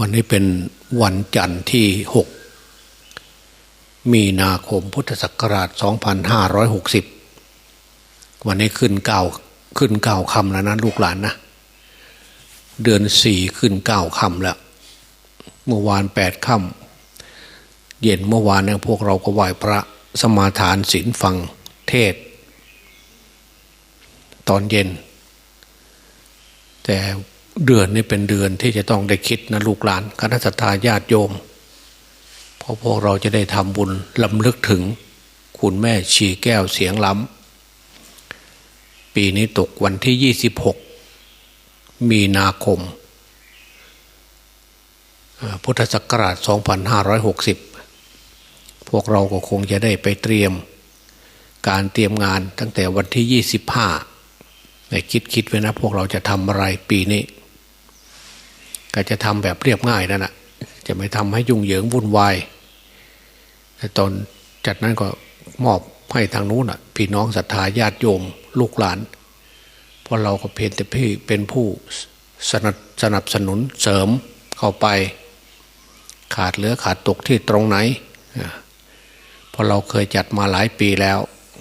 วันนี้เป็นวันจันทร์ที่หกมีนาคมพุทธศักราช 2560 วันนี้ขึ้นเก้าขึ้นเก้าคำแล้วนะลูกหลานนะ เดือนสี่ขึ้นเก้าคำแล้ว เมื่อวานแปดคำเย็นเมื่อวานเนี่ยพวกเราก็ไหว้พระสมาทานศีลฟังเทศ ตอนเย็น แต่ เดือนนี้เป็นเดือนที่จะต้องได้คิดนะลูกหลานคณะทาญาติโยมเพราะพวกเราจะได้ทำบุญลำลึกถึง คุณแม่ชีแก้วเสียงล้ำปีนี้ตกวันที่ 26 มีนาคม พุทธศักราช 2560 พวกเราก็คงจะได้ไปเตรียม การเตรียมงานตั้งแต่วันที่ 25ในคิดคิดไว้นะ พวกเราจะทำอะไรปีนี้ ก็จะทำแบบเรียบง่ายนั่นแหะจะไม่ทำให้ยุ่งเหยิงวุ่นวายแต่ตอนจัดนั้นก็มอบให้ทางนู้นอะ พี่น้องศรัทธาญาติโยม ลูกหลานเพราะเราก็เพียงแต่พี่เป็นผู้สนับสนับสนุนเสริมเข้าไป ขาดเหลือขาดตกที่ตรงไหนเพราะเราเคยจัดมาหลายปีแล้ว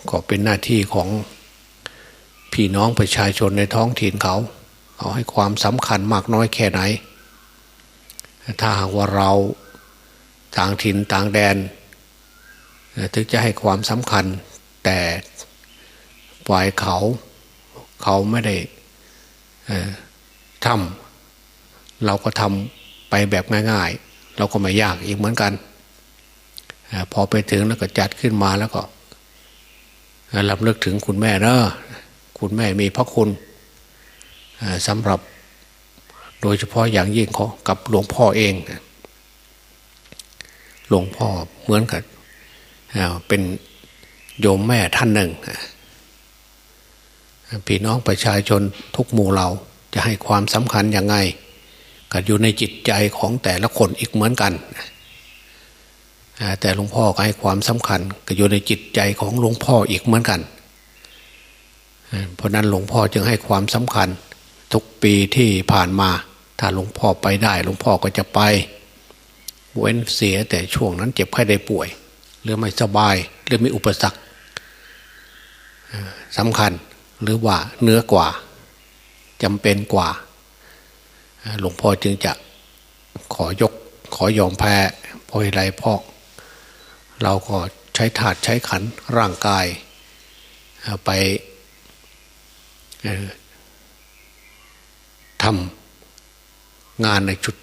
ก็เป็นหน้าที่ของพี่น้องประชาชนในท้องถิ่นเขา เอาให้ความสำคัญมากน้อยแค่ไหน ถ้าหากว่าเราต่างถิ่นต่างแดน ถึงจะให้ความสำคัญ แต่ฝ่ายเขาเขาไม่ได้ทำเราก็ทำไปแบบง่าย ๆ เราก็ไม่ยากอีกเหมือนกัน พอไปถึงแล้วก็จัดขึ้นมาแล้วก็ลำเลิกถึงคุณแม่เนอะคุณแม่มีพระคุณสำหรับ โดยเฉพาะอย่างยิ่งของกับหลวงพ่อเอง หลวงพ่อเหมือนกับเป็นโยมแม่ท่านหนึ่งพี่น้องประชาชนทุกหมู่เราจะให้ความสำคัญยังไงก็อยู่ในจิตใจของแต่ละคนอีกเหมือนกัน แต่หลวงพ่อก็ให้ความสำคัญก็อยู่ในจิตใจของหลวงพ่ออีกเหมือนกัน เพราะนั้นหลวงพ่อจึงให้ความสำคัญ ทุกปีที่ผ่านมา ถ้าหลวงพ่อไปได้หลวงพ่อก็จะไป เว้นเสียแต่ช่วงนั้นเจ็บไข้ได้ป่วย หรือไม่สบายหรือมีอุปสรรคสำคัญหรือว่าเนื้อกว่าจำเป็นกว่า หลวงพ่อจึงจะขอยกขอยอมแพ้เพราะอะไรพ่อเราก็ใช้ถาดใช้ขันร่างกาย ไป ทำงานในจุด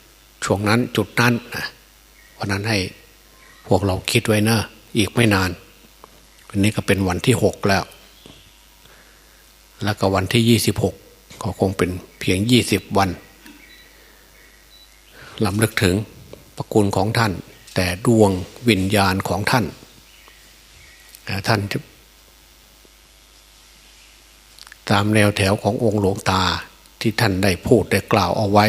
ช่วงนั้นจุดนั้นเพราะนั้นให้พวกเราคิดไว้นะอีกไม่นานวันนี้ก็เป็นวันที่หกแล้ว แล้วก็วันที่ยี่สิบหกก็คงเป็นเพียงยี่สิบวันลำลึกถึงประคุณของท่าน แต่ดวงวิญญาณของท่านท่านตามแนวแถวขององค์หลวงตา ที่ท่านได้พูดได้กล่าวเอาไว้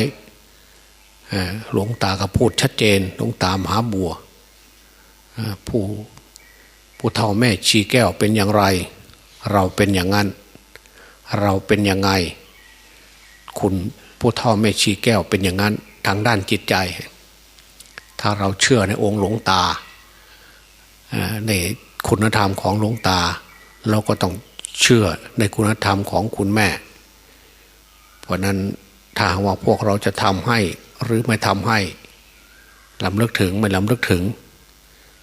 หลวงตาก็พูดชัดเจนหลวงตามหาบัวผู้ผู้เท่าแม่ชีแก้วเป็นอย่างไร เราเป็นอย่างนั้น เราเป็นยังไง คุณผู้เท่าแม่ชีแก้วเป็นอย่างนั้นทางด้านจิตใจ ถ้าเราเชื่อในองค์หลวงตาในคุณธรรมของหลวงตา เราก็ต้องเชื่อในคุณธรรมของคุณแม่ ราะนั้นถ้าว่าพวกเราจะทำให้หรือไม่ทำให้ลำลึกถึงไม่ลำลึกถึง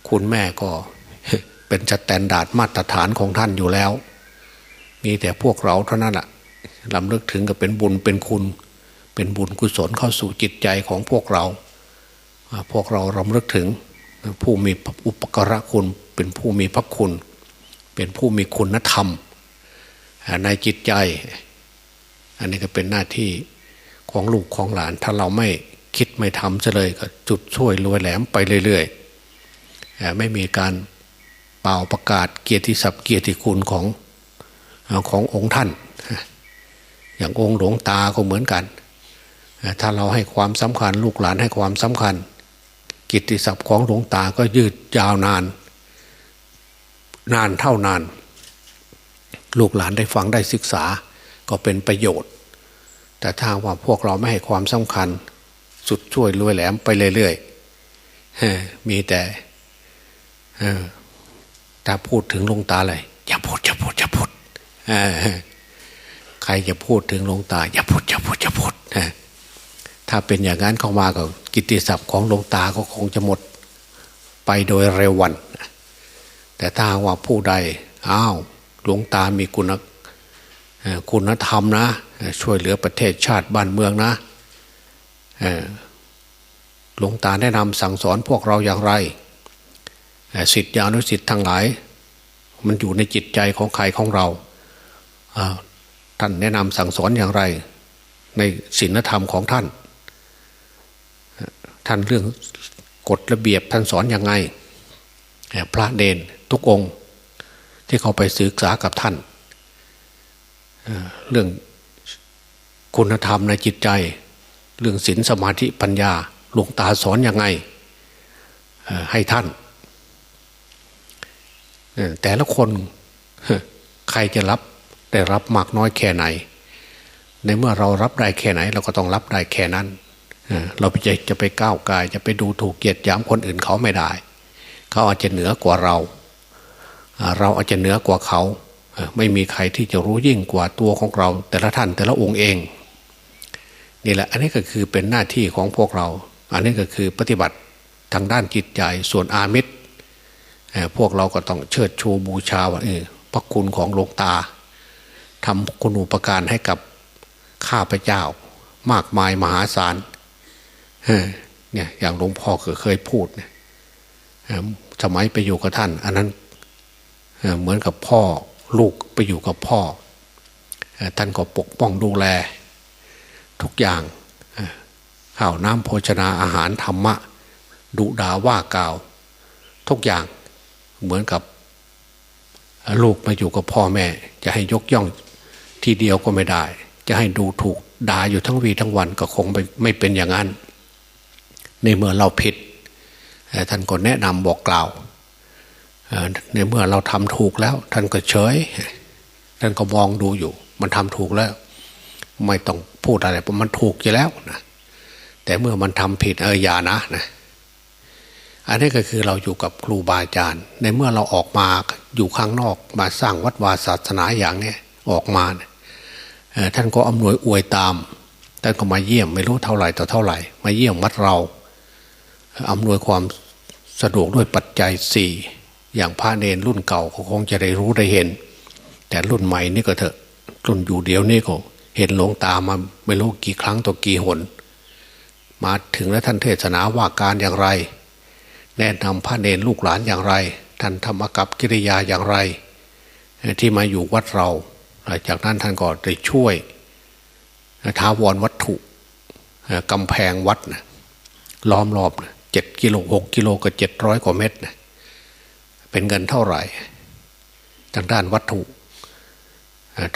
คุณแม่ก็เป็นจัดแตนดาดมาตรฐานของท่านอยู่แล้ว มีแต่พวกเราเท่านั้นแหละลำลึกถึงก็เป็นบุญเป็นคุณ เป็นบุญกุศลเข้าสู่จิตใจของพวกเรา พวกเราลำลึกถึงผู้มีอุปการะคุณ เป็นผู้มีพระคุณ เป็นผู้มีคุณธรรมในจิตใจ อันนี้ก็เป็นหน้าที่ของลูกของหลาน ถ้าเราไม่คิดไม่ทำจะเลยก็จุดช่วยรวยแหลมไปเรื่อยๆไม่มีการเป่าประกาศเกียรติศัพท์เกียรติคุณของขององค์ท่าน อย่างองค์หลวงตาก็เหมือนกัน ถ้าเราให้ความสำคัญ ลูกหลานให้ความสำคัญ กิตติศัพท์ของหลวงตาก็ยืดยาวนาน นานเท่านาน ลูกหลานได้ฟังได้ศึกษาก็เป็นประโยชน์ แต่ถ้าว่าพวกเราไม่ให้ความสำคัญ สุดช่วยรวยแหลมไปเรื่อยๆมีแต่ถ้าพูดถึงหลวงตาเลยอย่าพูดอย่าพูดอย่าพูดใครจะพูดถึงหลวงตา อย่าพูดอย่าพูดอย่าพูดถ้าเป็นอย่างนั้นเข้ามาก็กิตติศัพท์ของหลวงตาก็คงจะหมดไปโดยเร็ววัน แต่ถ้าว่าผู้ใดอ้าวหลวงตามีคุณ คุณธรรมนะ ช่วยเหลือประเทศชาติบ้านเมืองนะหลวงตาแนะนำสั่งสอนพวกเราอย่างไรสิทธิอนุสิทธิ์ทั้งหลาย มันอยู่ในจิตใจของใครของเราท่านแนะนำสั่งสอนอย่างไร ในศีลธรรมของท่าน ท่านเรื่องกฎระเบียบท่านสอนอยังไง พระเดนทุกองค์ที่เขาไปศึกษากับท่าน เรื่องคุณธรรมในจิตใจ เรื่องศีลสมาธิปัญญาหลวงตาสอนอยังไงให้ท่าน แต่ละคนใครจะรับได้รับมากน้อยแค่ไหน ในเมื่อเรารับได้แค่ไหน เราก็ต้องรับได้แค่นั้น เราจะจะไปก้าวกายจะไปดูถูกเกียรติย้ำคนอื่นเขาไม่ได้ เขาอาจจะเหนือกว่าเรา เราอาจจะเหนือกว่าเขา ไม่มีใครที่จะรู้ยิ่งกว่าตัวของเรา แต่ละท่านแต่ละองค์เองนี่แหละอันนี้ก็คือเป็นหน้าที่ของพวกเรา อันนี้ก็คือปฏิบัติทางด้านจิตใจส่วนอามิตรพวกเราก็ต้องเชิดชูบูชาว่าพระคุณของหลวงตาทำคุณอุปการให้กับข้าพเจ้ามากมายมหาศาลเนี่ยอย่างหลวงพ่อเคยพูดเนี่ยสมัยไปอยู่กับท่าน อันนั้นเหมือนกับพ่อ ลูกไปอยู่กับพ่อ ท่านก็ปกป้องดูแล ทุกอย่างข้าวน้ำโภชนาอาหารธรรมะ ดุดาว่ากล่าว ทุกอย่างเหมือนกับลูกมาอยู่กับพ่อแม่ จะให้ยกย่องทีเดียวก็ไม่ได้ จะให้ดูถูกด่าอยู่ทั้งวีทั้งวันก็คงไม่เป็นอย่างนั้น ในเมื่อเราผิดท่านก็แนะนำบอกกล่าว ในเมื่อเราทำถูกแล้ว ท่านก็เฉย ท่านก็มองดูอยู่ มันทำถูกแล้ว ไม่ต้องพูดอะไรเพราะมันถูกอยู่แล้วนะแต่เมื่อมันทำผิดเอออย่านะนะอันนี้ก็คือเราอยู่กับครูบาอาจารย์ ในเมื่อเราออกมาอยู่ข้างนอกมาสร้างวัดวาศาสนาอย่างนี้ออกมาท่านก็อำนวยอวยตามท่านก็มาเยี่ยมไม่รู้เท่าไหร่ต่อเท่าไหร่ มาเยี่ยมวัดเราอำนวยความสะดวกด้วยปัจจัยสี่ อย่างพระเนรรุ่นเก่าเขาคงจะได้รู้ได้เห็น แต่รุ่นใหม่นี่ก็เถอะ รุ่นอยู่เดียวนี่ก็ เห็นหลวงตามาไม่รู้กี่ครั้งต่อกี่หน มาถึงแล้วท่านเทศนาว่าการอย่างไร แนะนำพระเนรลูกหลานอย่างไร ท่านทำอากับกิริยาอย่างไร ที่มาอยู่วัดเรา จากนั้นท่านก็ได้ช่วยท้าวรวัตถุกำแพงวัดนะล้อมรอบเจ็ดกิโลหกกิโลกับเจ็ดร้อยกว่าเมตรนะ เป็นเงินเท่าไหร่ทางด้านวัตถุ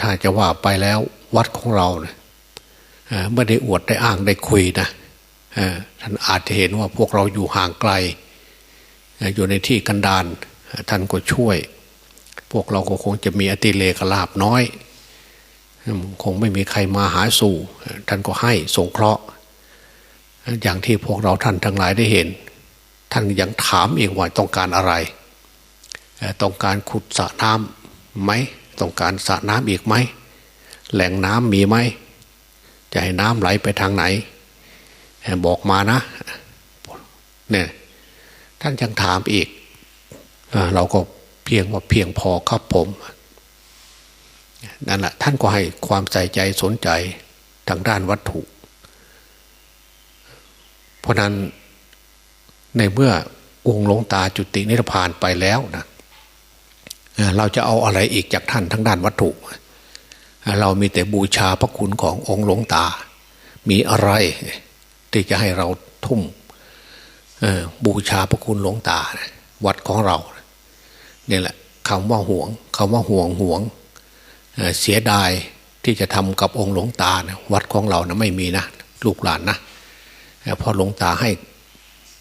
ถ้าจะว่าไปแล้ววัดของเราเนะไม่ได้อวดได้อ้างได้คุยนะท่านอาจจะเห็นว่าพวกเราอยู่ห่างไกล อยู่ในที่กันดานท่านก็ช่วย พวกเราก็คงจะมีอติเลกลาบน้อย คงไม่มีใครมาหาสู่ ท่านก็ให้สงเคราะห์ อย่างที่พวกเราท่านทั้งหลายได้เห็น ท่านยังถามเองว่าต้องการอะไร ต้องการขุดสระน้ำไหมต้องการสระน้ำอีกไหมแหล่งน้ำมีไหมจะให้น้ำไหลไปทางไหน บอกมานะเนี่ยท่านยังถามอีกอเราก็เพียงว่าเพียงพอครับผมนั่นแหละท่านก็ให้ความใส่ใจสนใจทางด้านวัตถุ เพราะนั้นในเมื่อองค์หลวงตาจุตินิพพานไปแล้วนะ เราจะเอาอะไรอีกจากท่านทั้งด้านวัตถุ เรามีแต่บูชาพระคุณขององค์หลวงตา มีอะไรที่จะให้เราทุ่มบูชาพระคุณหลวงตา วัดของเราเนี่ยแหละคำว่าห่วงคำว่าห่วงห่วงเสียดายที่จะทำกับองค์หลวงตานะวัดของเรานะไม่มีนะลูกหลานนะพอหลวงตาให้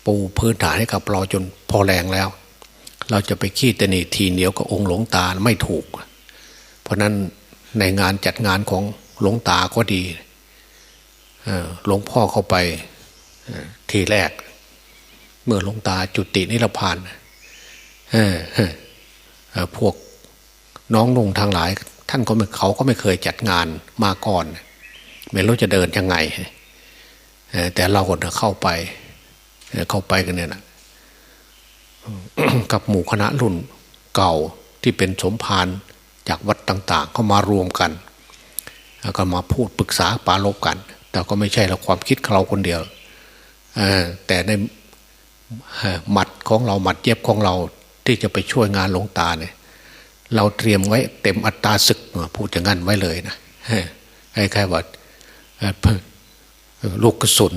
ปูพื้นฐานให้กับเราจนพอแรงแล้ว เราจะไปขี้ตนีทีเหนียวกับองค์หลวงตาไม่ถูก เพราะนั้นในงานจัดงานของหลวงตาก็ดีหลวงพ่อเข้าไปทีแรก เมื่อหลวงตาจุตินิรพานพวกน้องนุ่งทางหลาย ท่านก็เขาก็ไม่เคยจัดงานมาก่อน ไม่รู้จะเดินยังไงแต่เราก็เข้าไปเข้าไปกันเนี่ยนะ กับหมู่คณะรุ่นเก่าที่เป็นสมภารจากวัดต่าง ๆ ก็มารวมกันแล้วก็มาพูดปรึกษาปาลบกัน แต่ก็ไม่ใช่เราความคิดเราคนเดียวแต่ในหมัดของเราหมัดเย็บของเราที่จะไปช่วยงานหลวงตาเนี่ย เราเตรียมไว้เต็มอัตราศึกพูดอย่างนั้นไว้เลยนะเออคล้ายๆว่าลูกกระสุน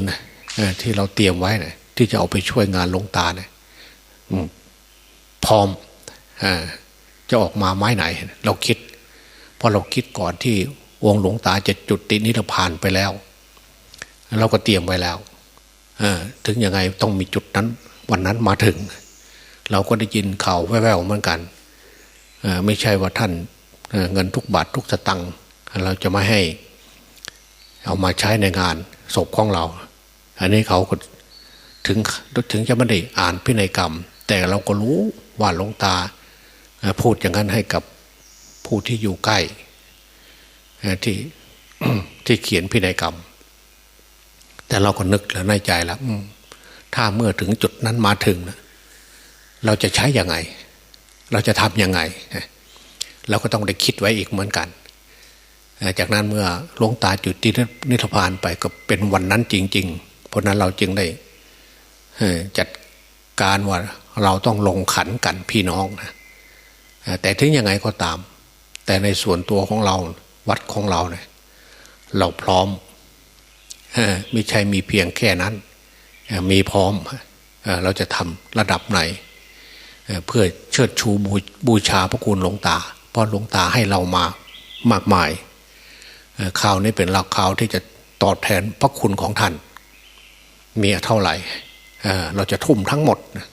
ที่เราเตรียมไว้นะที่จะเอาไปช่วยงานหลวงตาเนี่ย พร้อมจะออกมาไม้ไหน เราคิดเพราะเราคิดก่อนที่องค์หลวงตาจะจุดตินิพพานไปแล้ว เราก็เตรียมไว้แล้วถึงยังไงต้องมีจุดนั้น วันนั้นมาถึง เราก็ได้ยินข่าวแว่วๆเหมือนกันไม่ใช่ว่าท่านเเงินทุกบาททุกสตังค์เราจะไม่ให้ เอามาใช้ในงานศพของเรา อันนี้เขาก็ถึงถึงจะไม่ได้อ่านพินัยกรรม แต่เราก็รู้ว่าหลวงตา พูดอย่างนั้นให้กับผู้ที่อยู่ใกล้ที่ที่เขียนพินัยกรรม แต่เราก็นึกแล้วในใจแล้วถ้าเมื่อถึงจุดนั้นมาถึงนะเราจะใช้ยังไง เราจะทำยังไง เราก็ต้องได้คิดไว้อีกเหมือนกัน จากนั้นเมื่อหลวงตาจุดที่นิพพานไปก็เป็นวันนั้นจริง ๆ เพราะนั้นเราจึงได้จัด การว่าเราต้องลงขันกันพี่น้องนะแต่ถึงยังไงก็ตาม แต่ในส่วนตัวของเราวัดของเราเนี่ยเราพร้อมไม่ใช่มีเพียงแค่นั้น มีพร้อมเราจะทำระดับไหน เพื่อเชิดชูบูชาพระคุณหลวงตา เพราะหลวงตาให้เรามามากมายข่าวนี้เป็นหลักข่าวที่จะตอบแทนพระคุณของท่าน มีเท่าไหร่ เราจะทุ่มทั้งหมดนะ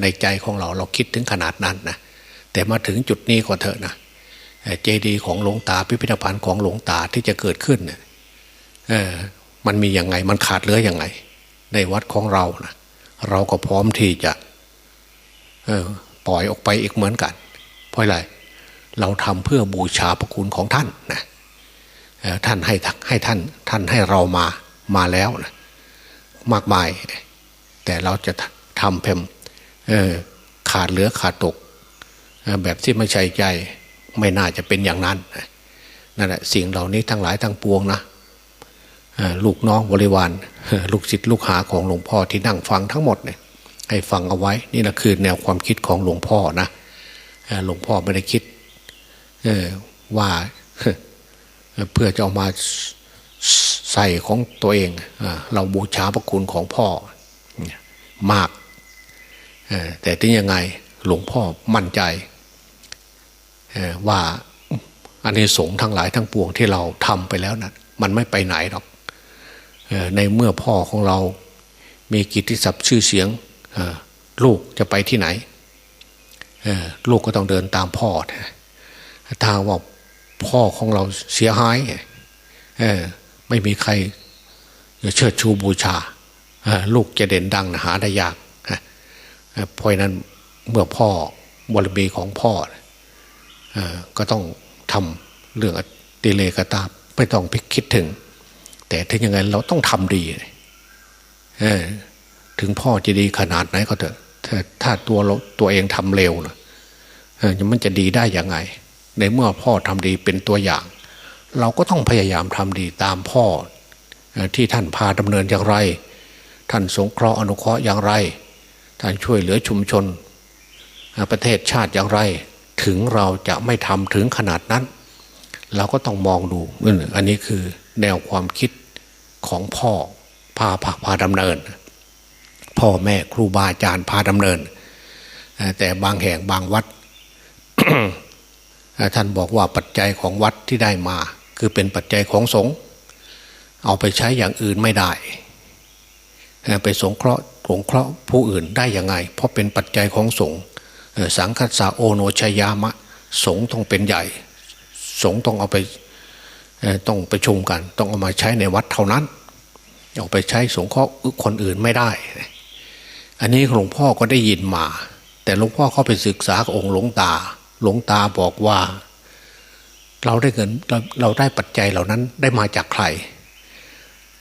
ในใจของเราเราคิดถึงขนาดนั้นนะแต่มาถึงจุดนี้ก็เถอะนะเจดีย์ของหลวงตาพิพิธภัณฑ์ของหลวงตาที่จะเกิดขึ้นเนี่ยมันมียังไง มันขาดเหลืออยังไง ในวัดของเรานะเราก็พร้อมที่จะปล่อยออกไปอีกเหมือนกัน เพราะอะไรเราทำเพื่อบูชาพระคุณของท่านนะท่านให้ให้ท่านท่านให้เรามามาแล้วนะมากมาย แต่เราจะทำเพ็มขาดเหลือขาดตก แบบที่ไม่ใช่ใจไม่น่าจะเป็นอย่างนั้นนั่นแหละสิ่งเหล่านี้ทั้งหลายทั้งปวงนะลูกน้องบริวารลูกศิษย์ลูกหาของหลวงพ่อที่นั่งฟังทั้งหมดเนี่ยให้ฟังเอาไว้ นี่นะคือแนวความคิดของหลวงพ่อนะหลวงพ่อไม่ได้คิดว่าเพื่อจะเอามาใส่ของตัวเองเอ่อเราบูชาพระคุณของพ่อ มาก แต่ที่ยังไงหลวงพ่อมั่นใจว่าอันนี้สงส์ทั้งหลายทั้งปวงที่เราทำไปแล้วนะมันไม่ไปไหนหรอกในเมื่อพ่อของเรามีกิติศัพท์ชื่อเสียงลูกจะไปที่ไหนลูกก็ต้องเดินตามพ่อถ้าว่าพ่อของเราเสียหายไม่มีใครจะเชิดชูบูชา ลูกจะเด่นดังหาได้ยากเอ่อเพราะนั้นเมื่อพ่อบริบีของพ่อก็ต้องทำเรื่องติเลกตาไม่ต้องพิคิดถึง แต่ถึงยังไงเราต้องทำดีถึงพ่อจะดีขนาดไหนก็เถอะถ้าตัวเราตัวเองทำเร็วนะมันจะดีได้ยังไง ในเมื่อพ่อทำดีเป็นตัวอย่าง เราก็ต้องพยายามทำดีตามพ่อที่ท่านพาดำเนินอย่างไร ท่านสงเคราะห์อนุเคราะห์อย่างไร ท่านช่วยเหลือชุมชน ประเทศชาติอย่างไร ถึงเราจะไม่ทำถึงขนาดนั้น เราก็ต้องมองดูอันนี้คือแนวความคิดของพ่อพาพาพาดำเนิน พ่อแม่ครูบาอาจารย์พาดำเนิน แต่บางแห่งบางวัด ท่านบอกว่าปัจจัยของวัดที่ได้มา คือเป็นปัจจัยของสงฆ์เอาไปใช้อย่างอื่นไม่ได้ ไปสงเคราะห์สงเคราะห์ผู้อื่นได้ยังไง เพราะเป็นปัจจัยของสงฆ์สังคัสสาโอโนชยามะ สงฆ์ต้องเป็นใหญ่ สงฆ์ต้องเอาไปต้องประชุมกัน ต้องเอามาใช้ในวัดเท่านั้นออกไปใช้สงเคราะห์คนอื่นไม่ได้ อันนี้หลวงพ่อก็ได้ยินมา แต่หลวงพ่อเข้าไปศึกษากับองค์หลวงตา หลวงตาบอกว่า เราได้เงินเราเราได้ปัจจัยเหล่านั้นได้มาจากใคร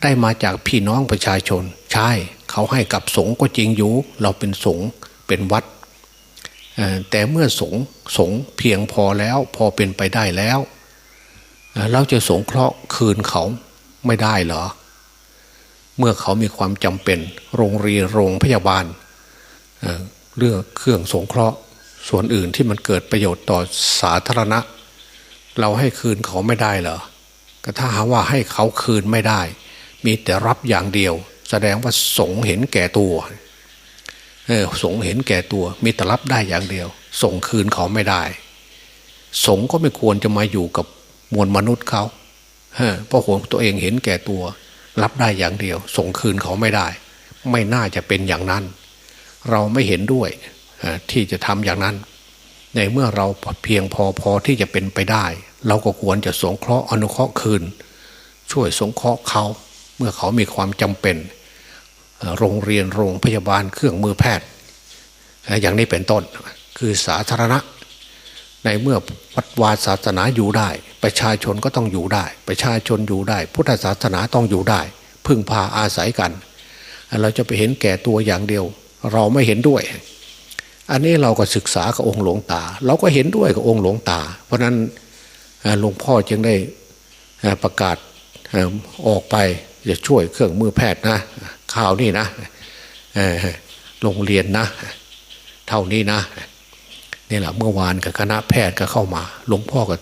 ได้มาจากพี่น้องประชาชน ใช่เขาให้กับสงฆ์ก็จริงอยู่ เราเป็นสงฆ์เป็นวัด แต่เมื่อสงฆ์สงฆ์เพียงพอแล้วพอเป็นไปได้แล้ว เราจะสงเคราะห์คืนเขาไม่ได้เหรอ เมื่อเขามีความจำเป็น โรงเรียนโรงพยาบาลเรื่องเครื่องสงเคราะห์ส่วนอื่นที่มันเกิดประโยชน์ต่อสาธารณะ เราให้คืนเขาไม่ได้เหรอก็ถ้าหาว่าให้เขาคืนไม่ได้ มีแต่รับอย่างเดียว แสดงว่าสงเห็นแก่ตัวเออสงเห็นแก่ตัว มีแต่รับได้อย่างเดียว ส่งคืนเขาไม่ได้ สงก็ไม่ควรจะมาอยู่กับมวลมนุษย์เขาเพราะหวงตัวเองเห็นแก่ตัว รับได้อย่างเดียว ส่งคืนเขาไม่ได้ ไม่น่าจะเป็นอย่างนั้น เราไม่เห็นด้วยที่จะทำอย่างนั้น ในเมื่อเราเพียงพอพอที่จะเป็นไปได้ เราก็ควรจะสงเคราะห์อนุเคราะห์คืน ช่วยสงเคราะห์เขา เมื่อเขามีความจำเป็น โรงเรียนโรงพยาบาลเครื่องมือแพทย์ อย่างนี้เป็นต้นคือสาธารณะ ในเมื่อวัดวาศาสนาอยู่ได้ ประชาชนก็ต้องอยู่ได้ ประชาชนอยู่ได้ พุทธศาสนาต้องอยู่ได้ พึ่งพาอาศัยกัน เราจะไปเห็นแก่ตัวอย่างเดียว เราไม่เห็นด้วย อันนี้เราก็ศึกษากับองค์หลวงตา เราก็เห็นด้วยกับองค์หลวงตา เพราะนั้นหลวงพ่อจึงได้ประกาศออกไป จะช่วยเครื่องมือแพทย์นะข่าวนี่นะโรงเรียนนะ เท่านี้นะนี่แหละเมื่อวานกับคณะแพทย์ก็เข้ามาหลวงพ่อก็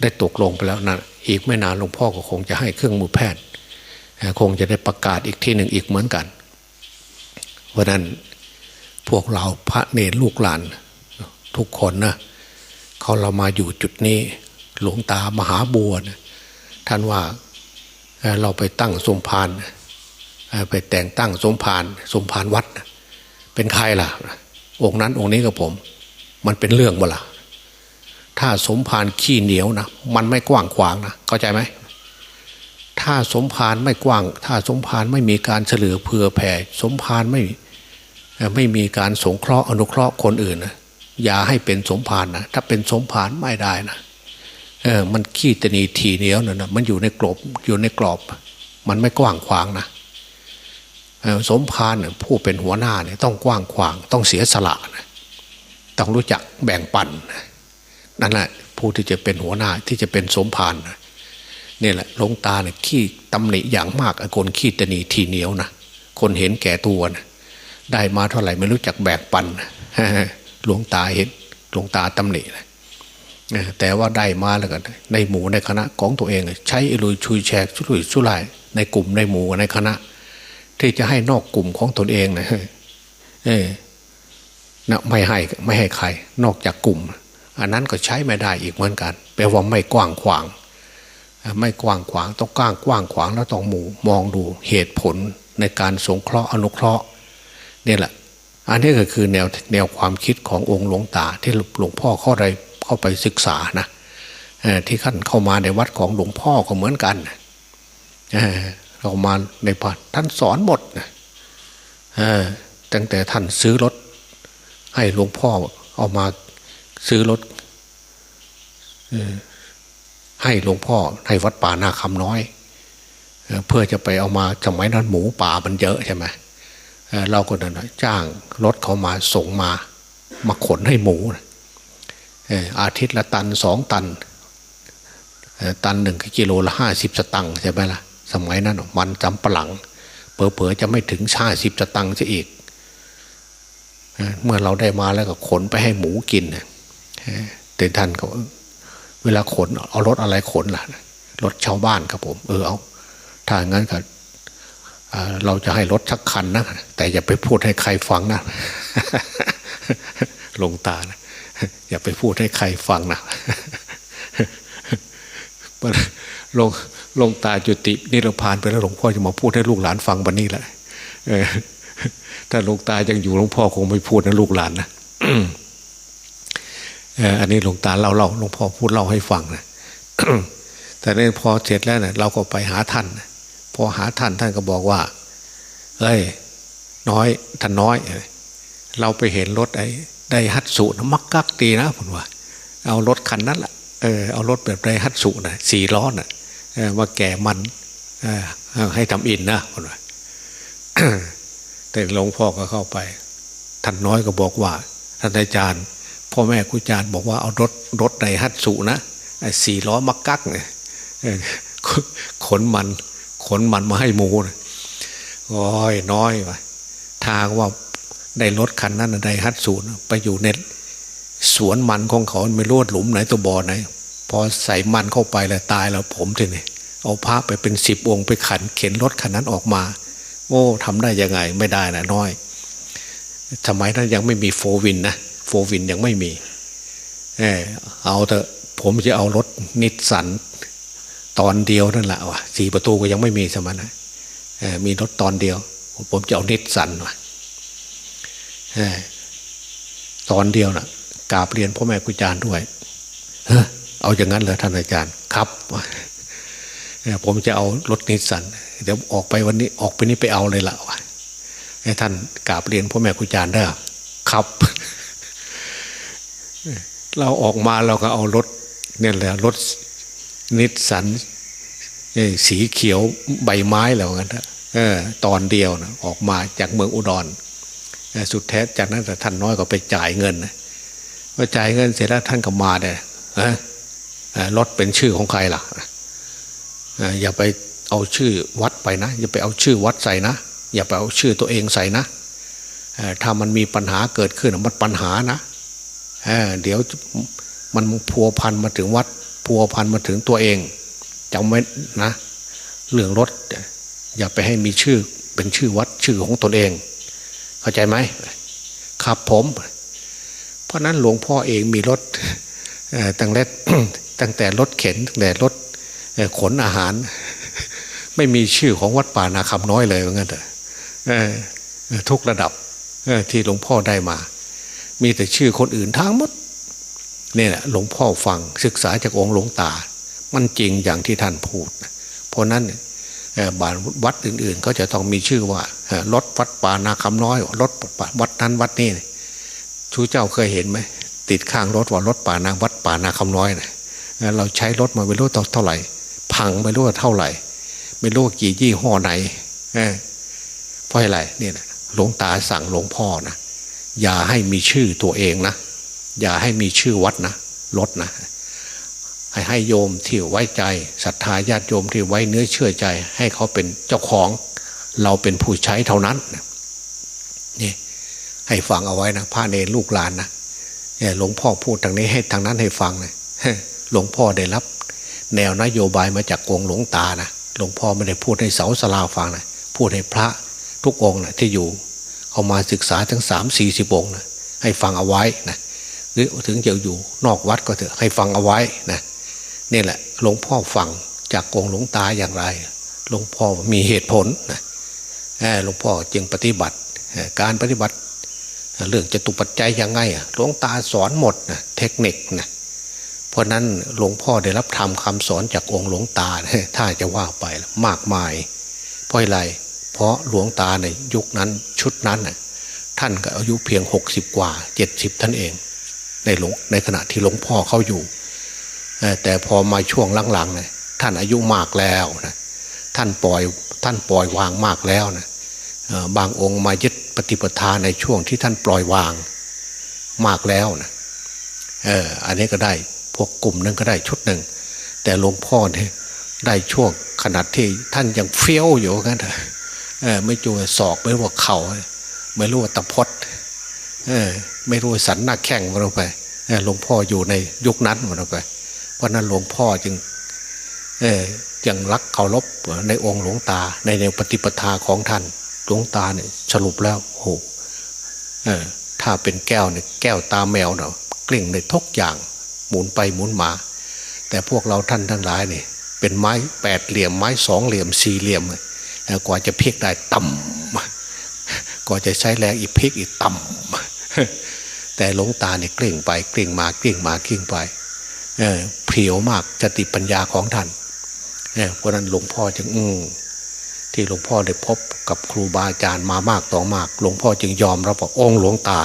ได้ตกลงไปแล้วนะอีกไม่นานหลวงพ่อก็คงจะให้เครื่องมือแพทย์คงจะได้ประกาศอีกที่หนึ่งอีกเหมือนกัน เพราะนั้นพวกเราพระเนรลูกหลานทุกคนนะเขาเรามาอยู่จุดนี้ หลวงตามหาบัวนะท่านว่า เราไปตั้งสมภารไปแต่งตั้งสมภารสมภารวัด เป็นใครล่ะ องค์นั้นองค์นี้กับผม มันเป็นเรื่องบ่ล่ะถ้าสมภารขี้เหนียวนะมันไม่กว้างขวางนะเข้าใจไหมถ้าสมภารไม่กว้าง ถ้าสมภารไม่มีการเฉลือเผื่อแผ่ สมภารไม่ไม่มีการสงเคราะห์อนุเคราะห์คนอื่นนะอย่าให้เป็นสมภารนะถ้าเป็นสมภารไม่ได้นะ เออ มันขี้ตนีทีเหนียวนะนะมันอยู่ในกรอบอยู่ในกรอบ มันไม่กว้างขวางนะสมภารเนี่ยผู้เป็นหัวหน้าเนี่ยต้องกว้างขวาง ต้องเสียสละนะต้องรู้จักแบ่งปันนั่นแหละผู้ที่จะเป็นหัวหน้าที่จะเป็นสมภารนี่แหละลงตาเนี่ยขี้ตำหนิอย่างมากคนขี้ตนีทีเหนียวนะคนเห็นแก่ตัวนะได้มาเท่าไหร่ไม่รู้จักแบกปันหลวงตาเห็นหลวงตาตำหนินะ แต่ว่าได้มาแล้วกันในหมู่ในคณะของตัวเอง ใช้อลุยชุยแชกชุยชุไลในกลุ่มในหมู่ในคณะ ที่จะให้นอกกลุ่มของตนเองนะเออนะไม่ให้ไม่ให้ใคร นอกจากกลุ่ม อันนั้นก็ใช้ไม่ได้อีกเหมือนกันแปลว่าไม่กว้างขวาง ไม่กว้างขวางต้องกว้างกว้างขวางแล้วต้องหมู่มองดูเหตุผลในการสงเคราะห์อนุเคราะห์นี่แหละ อันนี้ก็คือแนวแนวความคิดขององค์หลวงตาที่หลวงพ่อเข้าไป เข้าไปศึกษานะที่ขั้นเข้ามาในวัดของหลวงพ่อก็เหมือนกันเรามาในพัดท่านสอนหมดตั้งแต่ท่านซื้อรถ ให้หลวงพ่อเอามาซื้อรถให้หลวงพ่อให้วัดป่านาคำน้อย เพื่อจะไปเอามาสมัยนั้นหมูป่ามันเยอะใช่ไหมเราก็นั่นจ้างรถเขามาส่งมา มาขนให้หมู อาทิตย์ละตันสองตัน ตันหนึ่งกิโลละห้าสิบสตังค์ใช่ไหมล่ะ สมัยนั้นมันจำปลังเผลอๆจะไม่ถึงห้าสิบสตังค์จะอีก เมื่อเราได้มาแล้วก็ขนไปให้หมูกินแต่ท่านก็เวลาขนเอารถอะไรขนล่ะรถชาวบ้านครับผม เออเอาถ้างั้นก็เราจะให้รถชักคันนะแต่อย่าไปพูดให้ใครฟังนะลงตานะ อย่าไปพูดให้ใครฟังนะลงลงตาจุตินิรพานไปแล้วหลวงพ่อจะมาพูดให้ลูกหลานฟังบันนี้แหละถ้าหลวงตายังอยู่หลวงพ่อคงไม่พูดนะลูกหลานนะอันนี้หลวงตาเล่าเล่าหลวงพ่อพูดเล่าให้ฟังนะแต่เนี่ยพอเสร็จแล้วเนะเราก็ไปหาท่านพอหาท่านท่านก็บอกว่าเอ้ยน้อยท่านน้อย เราไปเห็นรถไอ้ ได้ฮัตสุนะมักกักดีนะผมว่า เอารถคันนั้นแหละเออเอารถแบบได้ฮัตสุนะสี่ล้อนะเออมาแก่มันอให้ทำอินนะผมว่าแต่หลวงพ่อก็เข้าไป ท่านน้อยก็บอกว่า ท่านอาจารย์ พ่อแม่ครูอาจารย์บอกว่าเอารถรถในฮัตสุนะสี่ล้อมักกักเนี่ยขนมัน ขนมันมาให้หมูนะโอ้ยน้อยว่ะทางว่า ได้รถคันนั้นได้ฮัตสูนไปอยู่ในสวนมันของเขาไม่รู้ว่าหลุมไหนตัวบ่อไหน พอใส่มันเข้าไปแล้วตายแล้วผมทีนี่เอาพระไปเป็นสิบองค์ไปขันเข็นรถคันนั้นออกมา โอ้ทำได้ยังไงไม่ได้นะน้อยสมัยนั้นยังไม่มีโฟวินนะโฟวินยังไม่มีเออเอาเถอะผมจะเอารถนิสสันตอนเดียวนั่นแหละว่ะสี่ประตูก็ยังไม่มีสมัยนะเออมีรถตอนเดียว ผมจะเอานิสสันวะ ตอนเดียวนะ่ะกราบเรียนพ่อแม่ครูอาจารย์ด้วยเออเอาอย่างนั้นเลยท่านอาจารย์ครับผมจะเอารถนิสสันเดี๋ยวออกไปวันนี้ออกไปนี้ไปเอาเลยละว่ะให้ท่านกราบเรียนพ่อแม่ครูอาจารย์ได้ครับ เราออกมาเราก็เอารถเนี่ยแหละรถนิสสันสีเขียวใบไม้แล้วกันเออตอนเดียวนะออกมาจากเมืองอุดร สุดแท้จากนั้นท่านน้อยก็ไปจ่ายเงินนะพอจ่ายเงินเสร็จแล้วท่านก็มาเนี่ยรถเป็นชื่อของใครล่ะอย่าไปเอาชื่อวัดไปนะ อย่าไปเอาชื่อวัดใส่นะ อย่าไปเอาชื่อตัวเองใส่นะถ้ามันมีปัญหาเกิดขึ้นมันปัญหานะเดี๋ยวมันพัวพันมาถึงวัดพัวพันมาถึงตัวเองจำไว้นะ เรื่องรถอย่าไปให้มีชื่อเป็นชื่อวัดชื่อของตนเอง เข้าใจไหมครับผม เพราะนั้นหลวงพ่อเองมีรถตั้งแต่ตั้งแต่รถเข็นตั้งแต่รถขนอาหาร ไม่มีชื่อของวัดป่านาคำน้อยเลยว่างั้นเถอะทุกระดับที่หลวงพ่อได้มา มีแต่ชื่อคนอื่นทั้งหมดนี่แหละหลวงพ่อฟังศึกษาจากองค์หลวงตา มันจริงอย่างที่ท่านพูด เพราะนั้น บานวัดอื่นๆเขาจะต้องมีชื่อว่ารถวัดป่านาคำน้อยรถวัดนั้นวัดนี้ชูเจ้าเคยเห็นไหมติดข้างรถว่ารถป่านาวัดป่านาคำน้อยนะเราใช้รถมาไม่รู้เท่าไหร่ พังไม่รู้เท่าไหร่ ไม่รู้กี่ยี่ห้อไหนเพราะอะไรเนี่ยหลวงตาสั่งหลวงพ่อนะอย่าให้มีชื่อตัวเองนะอย่าให้มีชื่อวัดนะรถนะ ให้ให้โยมที่ไว้ใจศรัทธาญาติโยมที่ไว้เนื้อเชื่อใจ ให้เขาเป็นเจ้าของ เราเป็นผู้ใช้เท่านั้นนี่ให้ฟังเอาไว้นะพระเนรลูกหลานนะหลวงพ่อพูดทางนี้ให้ทางนั้นให้ฟังเลยหลวงพ่อได้รับ แนวนโยบายมาจากองค์หลวงตานะหลวงพ่อไม่ได้พูดให้เสาสลาฟังนะพูดให้พระทุกองนะที่อยู่เขามาศึกษาทั้งสามสี่สิบองค์นะให้ฟังเอาไว้นะหรือถึงจะอยู่นอกวัดก็เถอะให้ฟังเอาไว้นะ นี่แหละหลวงพ่อฟังจากองค์หลวงตาอย่างไรหลวงพ่อมีเหตุผลนะหลวงพ่อจึงปฏิบัติการปฏิบัติ เรื่องจะตุปัจจัยยังไงหลวงตาสอนหมดนะเทคนิคนะเพราะนั้นหลวงพ่อได้รับธรรมคาสอนจากองค์หลวงตา ถ้าจะว่าไปมากมาย เพราะอะไร เพราะหลวงตาในยุคนั้นชุดนั้นท่านก็อายุเพียงหกสิบกว่าเจ็ดสิบท่านเอง ในหลวงในขณะที่หลวงพ่อเขาอยู่ แต่พอมาช่วงหลังๆเนี่ยท่านอายุมากแล้วนะท่านปล่อยท่านปล่อยวางมากแล้วนะบางองค์มายึดปฏิปทาในช่วงที่ท่านปล่อยวางมากแล้วนะเอออันนี้ก็ได้พวกกลุ่มนึงก็ได้ชุดหนึ่ง แต่หลวงพ่อเนี่ยได้ช่วงขนาดที่ท่านยังเฟี้ยวอยู่กันเออไม่จูศอกไม่รู้ว่าเข่าไม่รู้ว่าตะพดเออไม่รู้สันหน้าแข้งมาลงไปหลวงพ่ออยู่ในยุคนั้นมาลงไป เพราะนั้นหลวงพ่อจึง เออยังรักเคารพในองค์หลวงตา ในแนวปฏิปทาของท่านหลวงตาเนี่ยสรุปแล้วโหเออถ้าเป็นแก้วเนี่ยแก้วตาแมวเนาะกลิ่งในทุกอย่าง หมุนไปหมุนมา แต่พวกเราท่านทั้งหลายเนี่ยเป็นไม้แปดเหลี่ยมไม้สองเหลี่ยมสี่เหลี่ยมกว่าจะเพลิกได้ต่ำกว่าจะใช้แรงอีกพลิกอีกต่ำแต่หลวงตาเนี่ยกลิ่งไปกลิ่งมากลิ่งมากลิ่งไป เออ เพียวมากจติปัญญาของท่านเพราะนั้นหลวงพ่อจึงอืที่หลวงพ่อได้พบกับครูบาอาจารย์มามากต่อมาก หลวงพ่อจึงยอมรับว่าองค์หลวงตา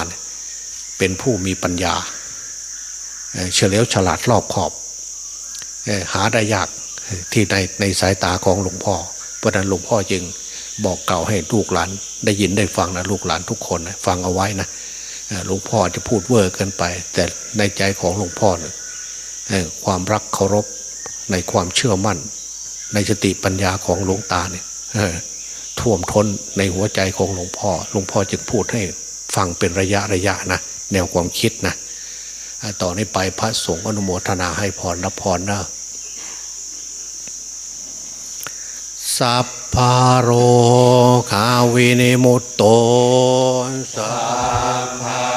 เป็นผู้มีปัญญาเฉลียวฉลาดรอบขอบหาได้ยากที่ในในสายตาของหลวงพ่อ เพราะนั้นหลวงพ่อจึงบอกเก่าให้ลูกหลานได้ยินได้ฟังนะลูกหลานทุกคนนะฟังเอาไว้นะหลวงพ่อจะพูดเวอร์เกินไป แต่ในใจของหลวงพ่อเนี่ยเอ่อ ความรักเคารพในความเชื่อมั่น ในสติปัญญาของหลวงตาเนี่ยท่วมท้นในหัวใจของหลวงพ่อ หลวงพ่อจึงพูดให้ฟังเป็นระยะระยะนะแนวความคิดนะต่อนนี้ไปพระสงฆ์อนุโมทนาให้พรรับพรนะสัพพาโรคาวินิมุตโตสัพพา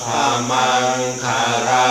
ภมังคารา